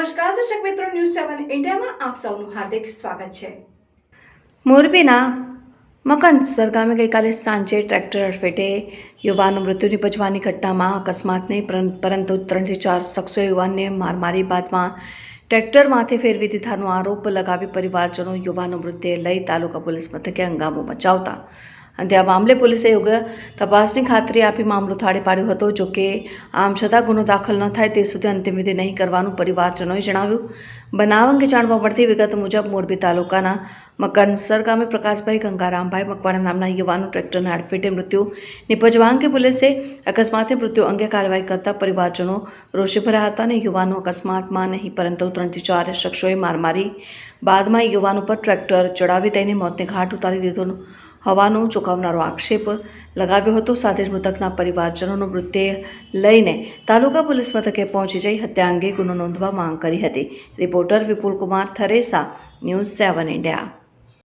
મિત્રો ન્યૂઝ સેવન ઇન્ડિયામાં આપ સૌનું હાર્દિક સ્વાગત છે. મોરબીના મકનસર ગામે ગઈકાલે સાંજે ટ્રેક્ટર અડફેટે યુવાનનું મૃત્યુ નિપજવાની ઘટનામાં અકસ્માત નહીં પરંતુ ત્રણથી ચાર શખ્સો યુવાનને માર મારી બાદમાં ટ્રેક્ટરમાંથી ફેરવી દીધાનો આરોપ લગાવી પરિવારજનો યુવાનો મૃતદેહ લઈ તાલુકા પોલીસ મથકે હંગામો મચાવતા અને આ મામલે પોલીસે યોગ્ય તપાસની ખાતરી આપી મામલો થાળે પાડ્યો હતો. જો કે આમ છતાં ગુનો દાખલ ન થાય તે સુધી અંતિમવિધિ નહીં કરવાનું પરિવારજનોએ જણાવ્યું. બનાવ અંગે જાણવા મળતી વિગત મુજબ મોરબી તાલુકાના મકનસર ગામે પ્રકાશભાઈ ગંગારામભાઈ મકવાણા નામના યુવાનનું ટ્રેક્ટરના આડફેટે મૃત્યુ નિપજવા અંગે પોલીસે અકસ્માતે મૃત્યુ અંગે કાર્યવાહી કરતા પરિવારજનો રોષે ભર્યા હતા અને યુવાનો અકસ્માતમાં નહીં, પરંતુ ત્રણથી ચાર શખ્સોએ માર મારી બાદમાં યુવાન ઉપર ટ્રેક્ટર ચડાવી દઈને મોતને ઘાટ ઉતારી દીધો. હોવાનો ચોંકાવનારો આક્ષેપ લગાવ્યો હતો. સાથે જ મૃતકના પરિવારજનોનો મૃતદેહ લઈને તાલુકા પોલીસ મથકે પહોંચી જઈ હત્યા અંગે ગુનો નોંધવા માંગ કરી હતી. Reporter Vipul Kumar Tharesa, news seven India.